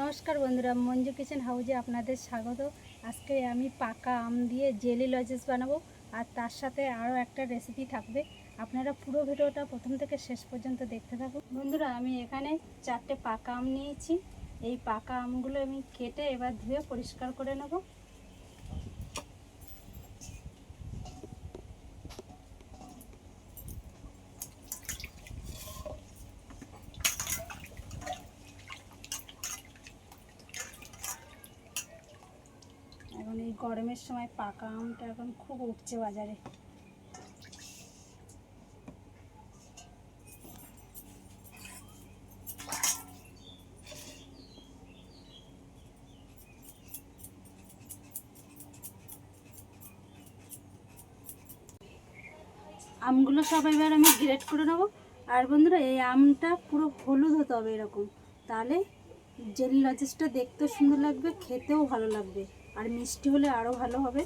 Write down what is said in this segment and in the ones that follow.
নমস্কার বন্ধুরা, মঞ্জু কিচেন হাউজে আপনাদের স্বাগত। আজকে আমি পাকা আম দিয়ে জেলি লজেস বানাবো, আর তার সাথে আরও একটা রেসিপি থাকবে। আপনারা পুরো ভিডিওটা প্রথম থেকে শেষ পর্যন্ত দেখতে থাকুন। বন্ধুরা, আমি এখানে চারটে পাকা আম নিয়েছি। এই পাকা আমগুলো আমি কেটে এবার ধুয়ে পরিষ্কার করে নেব এখন এই গরমের সময় পাকা আমটা এখন খুব উঠছে বাজারে। আমগুলো সব এবার আমি গ্রেট করে নেব। আর বন্ধুরা, এই আমটা পুরো হলুদ হতে হবে এরকম। তাহলে জেলি লজেসটা দেখতেও সুন্দর লাগবে, খেতেও ভালো লাগবে। আর মিষ্টি হলে আরও ভালো হবে।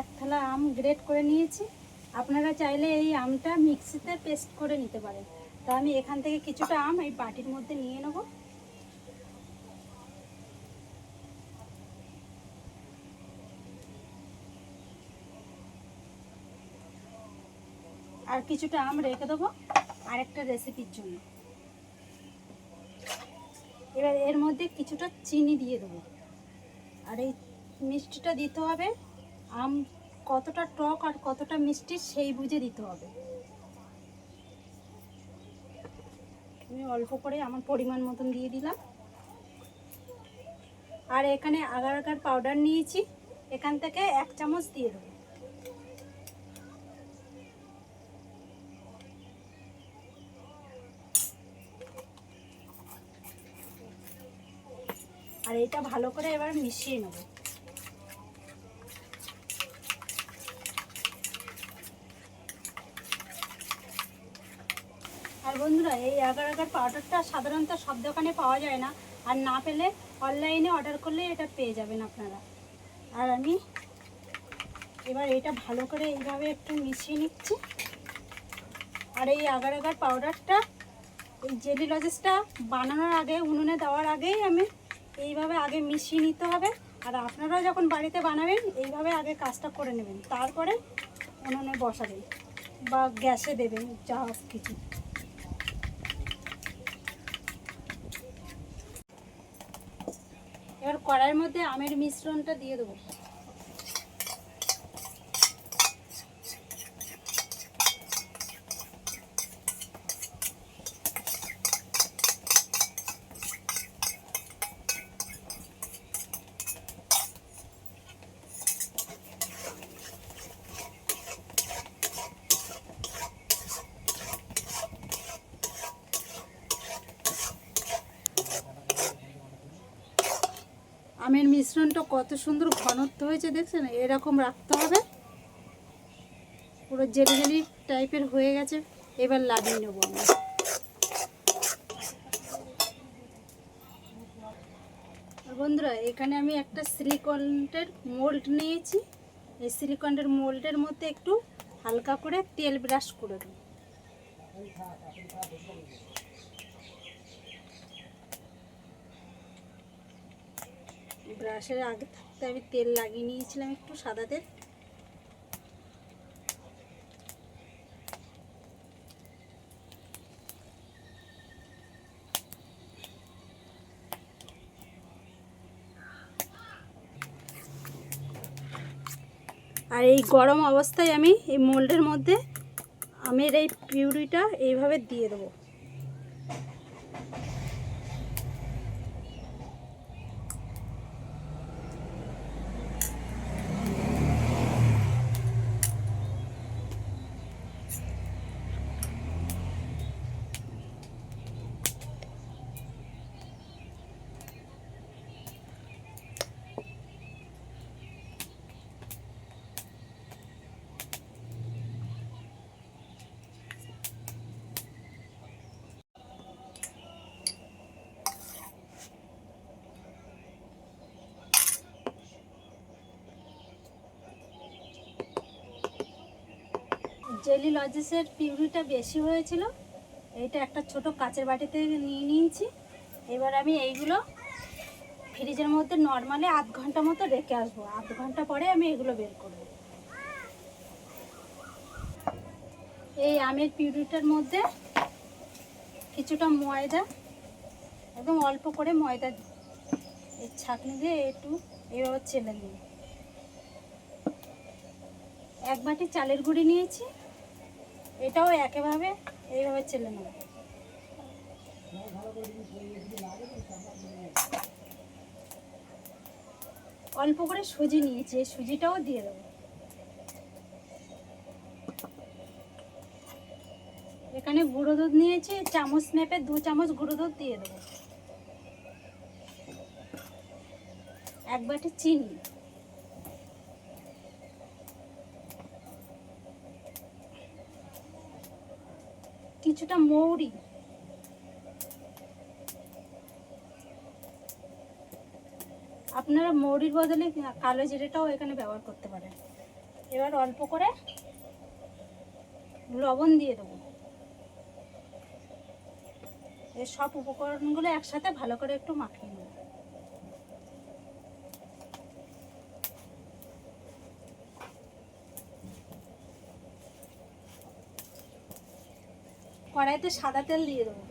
এক থালা আম গ্রেট করে নিয়েছি। আপনারা চাইলে এই আমটা মিক্সিতে পেস্ট করে নিতে পারেন। তো আমি এখান থেকে কিছুটা আম এই বাটির মধ্যে নিয়ে নেব। আর কিছুটা আম রেখে দেবো আরেকটা রেসিপির জন্য। এবার এর মধ্যে কিছুটা চিনি দিয়ে দেবো। আর এই মিষ্টিটা দিতে হবে, আম কতটা টক আর কতটা মিষ্টি সেই বুঝে দিতে হবে। আমি অল্প করে আমার পরিমাণ মতন দিয়ে দিলাম। আর এখানে আগার আগার পাউডার নিয়েছি। এখান থেকে এক চামচ দিয়ে দেবো। আর এটা ভালো করে এবার মিশিয়ে নেব। আর বন্ধুরা, এই এগার এগার পাউডারটা সাধারণত সব দোকানে পাওয়া যায় না। আর না পেলে অনলাইনে অর্ডার করলে এটা পেয়ে যাবেন আপনারা। আর আমি এবার এটা ভালো করে এইভাবে একটু মিশিয়ে নিচ্ছি। আর এই আগার আগার পাউডারটা, এই জেলি লজেসটা বানানোর আগে, উনুনে দেওয়ার আগেই আমি এইভাবে আগে মিশিয়ে নিতে হবে। আর আপনারাও যখন বাড়িতে বানাবেন, এইভাবে আগে কাজটা করে নেবেন। তারপরে উনুনে বসাবেন বা গ্যাসে দেবেন, যা কিছু। এবার কড়াইয়ের মধ্যে আমের মিশ্রণটা দিয়ে দেবো। আমের মিশ্রণটা কত সুন্দর ঘনত্ব হয়েছে, দেখছেন? এরকম রাখতে হবে। পুরো জেলি জেলি টাইপের হয়ে গেছে। এবার লাগিয়ে নেব আমি বন্ধুরা, এখানে আমি একটা সিলিকনের মোল্ড নিয়েছি। এই সিলিকনের মোল্ডের মধ্যে একটু হালকা করে তেল ব্রাশ করে দেবো ব্রাশের আগে থাকতে আমি তেল লাগিয়ে নিয়েছিলাম একটু সাদা তেল আর এই গরম অবস্থায় আমি এই মোল্ডের মধ্যে আমের এই পিউরিটা এইভাবে দিয়ে দেবো। জেলি লজেসের পিউরিটা বেশি হয়েছিল এইটা একটা ছোট কাচের বাটিতে নিয়ে নিয়েছি। এবার আমি এইগুলো ফ্রিজের মধ্যে নর্মালি আধ ঘণ্টা মতো রেখে আসব। আধ ঘণ্টা পরে আমি এগুলো বের করব। এই আমের পিউরিটার মধ্যে কিছুটা ময়দা, একদম অল্প করে ময়দা এই ছাঁকনি দিয়ে একটু এইভাবে চেলে দিই এক বাটি চালের গুঁড়ি নিয়েছি। এটাও একেভাবে এইভাবে চেলে নেব। অল্প করে সুজি নিয়েছি, এই সুজিটাও দিয়ে দেবো। এখানে গুঁড়ো দুধ নিয়েছি, চামচ মেপে দু চামচ গুঁড়ো দুধ দিয়ে দেবো। এক বাটি চিনি। কিছুটা মৌরি। আপনারা মৌরির বদলে কালো জিরেটাও এখানে ব্যবহার করতে পারেন। এবার অল্প করে লবণ দিয়ে দেবো। এই সব উপকরণগুলো একসাথে ভালো করে একটু মাখিয়ে নেব। কড়াইতে সাদা তেল দিয়ে দেবো।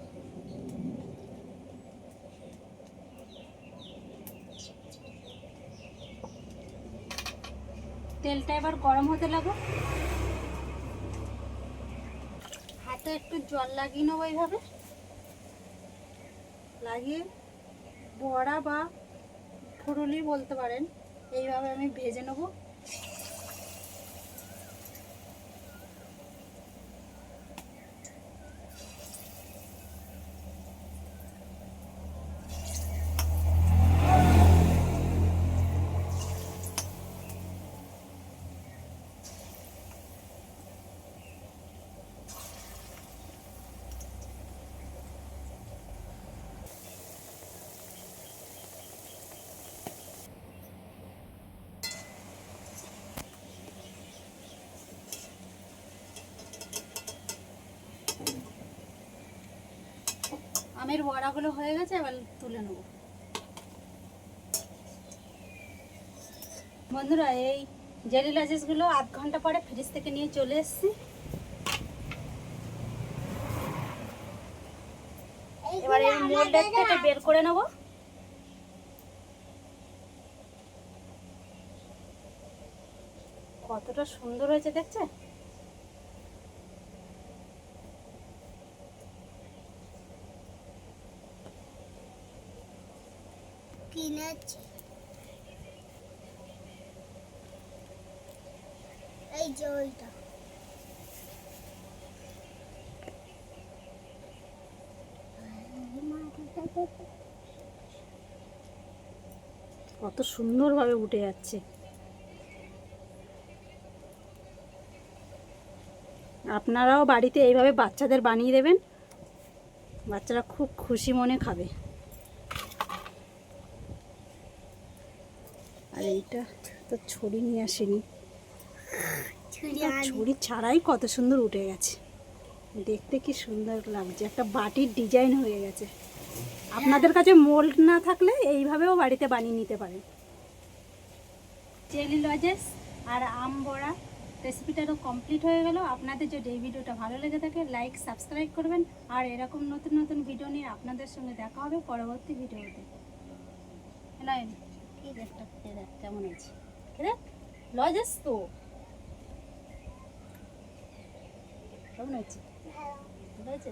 তেলটা এবার গরম হতে লাগো হাতে একটু জল লাগিয়ে নেব এইভাবে। লাগিয়ে বড়া বা ফুরুলি বলতে পারেন। এইভাবে আমি ভেজে নেব। আমের বড়াগুলো হয়ে গেছে, এবার তুলে নেব। বন্ধুরা, এই জেলি লাজেসগুলো আধ ঘণ্টা পরে ফ্রিজ থেকে নিয়ে চলে এসেছি। এবার এই মোল্ডের থেকে বের করে নেব। কতটা সুন্দর হয়েছে দেখছে কিনেছি এই যে কত সুন্দরভাবে উঠে যাচ্ছে। আপনারাও বাড়িতে এইভাবে বাচ্চাদের বানিয়ে দেবেন। বাচ্চারা খুব খুশি মনে খাবে। আর এইটা তো ছড়ি নিয়ে আসেনি। ছড়ি ছাড়াই কত সুন্দর উঠে গেছে। দেখতে কি সুন্দর লাগছে। একটা বাটির ডিজাইন হয়ে গেছে। আপনাদের কাছে মোল্ড না থাকলে এইভাবেও বাড়িতে বানিয়ে নিতে পারেন। চেলি লজেস আর আম বড়া রেসিপিটা তো কমপ্লিট হয়ে গেল। আপনাদের যদি এই ভিডিওটা ভালো লেগে থাকে লাইক সাবস্ক্রাইব করবেন। আর এরকম নতুন নতুন ভিডিও নিয়ে আপনাদের সঙ্গে দেখা হবে পরবর্তী ভিডিওতে লাইন কেমন আছে দেখ লজেস তো? কেমন হয়েছে? ভালো হয়েছে?